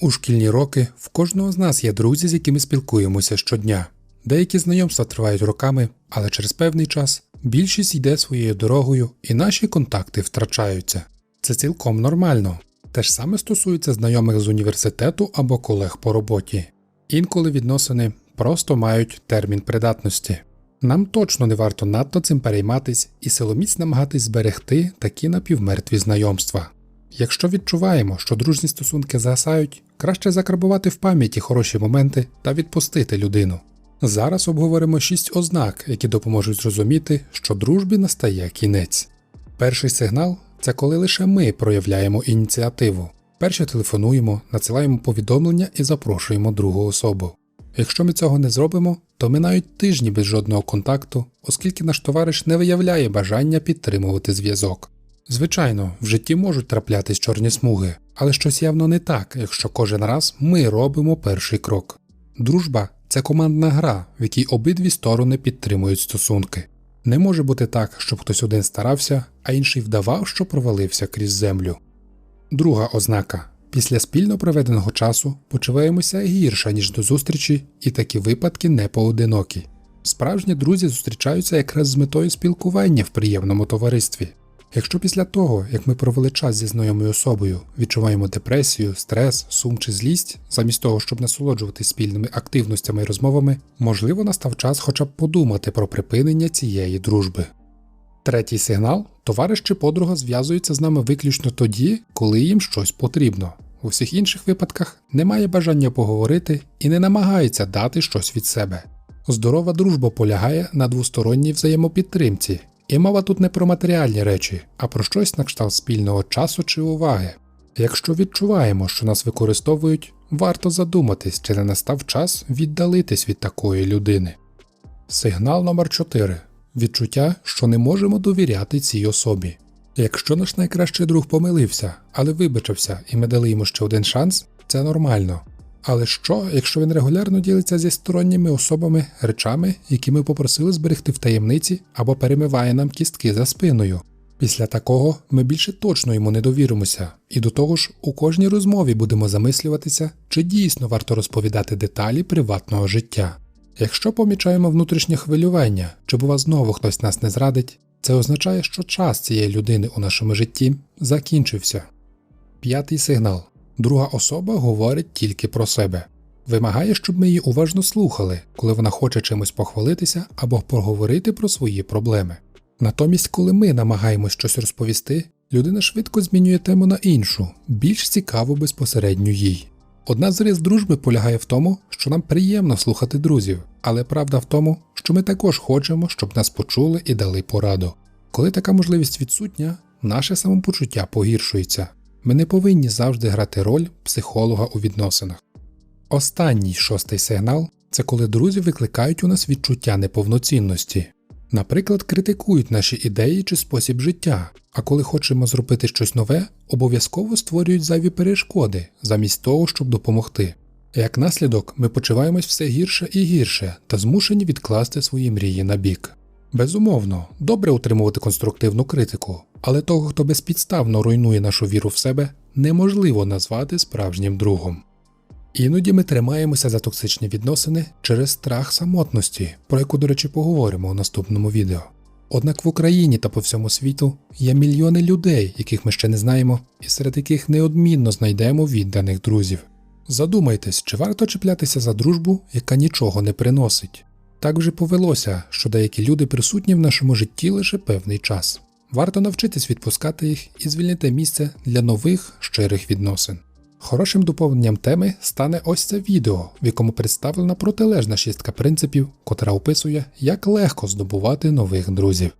У шкільні роки в кожного з нас є друзі, з якими спілкуємося щодня. Деякі знайомства тривають роками, але через певний час більшість йде своєю дорогою і наші контакти втрачаються. Це цілком нормально. Те ж саме стосується знайомих з університету або колег по роботі. Інколи відносини просто мають термін придатності. Нам точно не варто надто цим перейматись і силоміць намагатись зберегти такі напівмертві знайомства. Якщо відчуваємо, що дружні стосунки згасають, краще закарбувати в пам'яті хороші моменти та відпустити людину. Зараз обговоримо шість ознак, які допоможуть зрозуміти, що дружбі настає кінець. Перший сигнал це коли лише ми проявляємо ініціативу. Перше телефонуємо, надсилаємо повідомлення і запрошуємо другу особу. Якщо ми цього не зробимо, то минають тижні без жодного контакту, оскільки наш товариш не виявляє бажання підтримувати зв'язок. Звичайно, в житті можуть траплятись чорні смуги, але щось явно не так, якщо кожен раз ми робимо перший крок. Дружба це командна гра, в якій обидві сторони підтримують стосунки. Не може бути так, щоб хтось один старався, а інший вдавав, що провалився крізь землю. Друга ознака після спільно проведеного часу почуваємося гірше, ніж до зустрічі, і такі випадки не поодинокі. Справжні друзі зустрічаються якраз з метою спілкування в приємному товаристві. Якщо після того, як ми провели час зі знайомою особою, відчуваємо депресію, стрес, сум чи злість, замість того, щоб насолоджуватись спільними активностями і розмовами, можливо, настав час хоча б подумати про припинення цієї дружби. Третій сигнал товариш чи подруга зв'язуються з нами виключно тоді, коли їм щось потрібно. У всіх інших випадках немає бажання поговорити і не намагається дати щось від себе. Здорова дружба полягає на двосторонній взаємопідтримці, і мова тут не про матеріальні речі, а про щось на кшталт спільного часу чи уваги. Якщо відчуваємо, що нас використовують, варто задуматись, чи не настав час віддалитись від такої людини. Сигнал номер 4 відчуття, що не можемо довіряти цій особі. Якщо наш найкращий друг помилився, але вибачився і ми дали йому ще один шанс, це нормально. Але що, якщо він регулярно ділиться зі сторонніми особами речами, які ми попросили зберегти в таємниці або перемиває нам кістки за спиною? Після такого ми більше точно йому не довіримося, і до того ж у кожній розмові будемо замислюватися, чи дійсно варто розповідати деталі приватного життя. Якщо помічаємо внутрішнє хвилювання, чи бува знову хтось нас не зрадить, це означає, що час цієї людини у нашому житті закінчився. П'ятий сигнал. Друга особа говорить тільки про себе, вимагає, щоб ми її уважно слухали, коли вона хоче чимось похвалитися або поговорити про свої проблеми. Натомість, коли ми намагаємось щось розповісти, людина швидко змінює тему на іншу, більш цікаву безпосередньо їй. Одна з рис дружби полягає в тому, що нам приємно слухати друзів, але правда в тому, що ми також хочемо, щоб нас почули і дали пораду. Коли така можливість відсутня, наше самопочуття погіршується. Ми не повинні завжди грати роль психолога у відносинах. Останній шостий сигнал це коли друзі викликають у нас відчуття неповноцінності. Наприклад, критикують наші ідеї чи спосіб життя, а коли хочемо зробити щось нове, обов'язково створюють зайві перешкоди, замість того, щоб допомогти. Як наслідок, ми почуваємось все гірше і гірше та змушені відкласти свої мрії на бік. Безумовно, добре утримувати конструктивну критику, але того, хто безпідставно руйнує нашу віру в себе, неможливо назвати справжнім другом. Іноді ми тримаємося за токсичні відносини через страх самотності, про яку, до речі, поговоримо у наступному відео. Однак в Україні та по всьому світу є мільйони людей, яких ми ще не знаємо, і серед яких неодмінно знайдемо відданих друзів. Задумайтесь, чи варто чіплятися за дружбу, яка нічого не приносить. Так вже повелося, що деякі люди присутні в нашому житті лише певний час. Варто навчитись відпускати їх і звільнити місце для нових щирих відносин. Хорошим доповненням теми стане ось це відео, в якому представлена протилежна шістка принципів, котра описує, як легко здобувати нових друзів.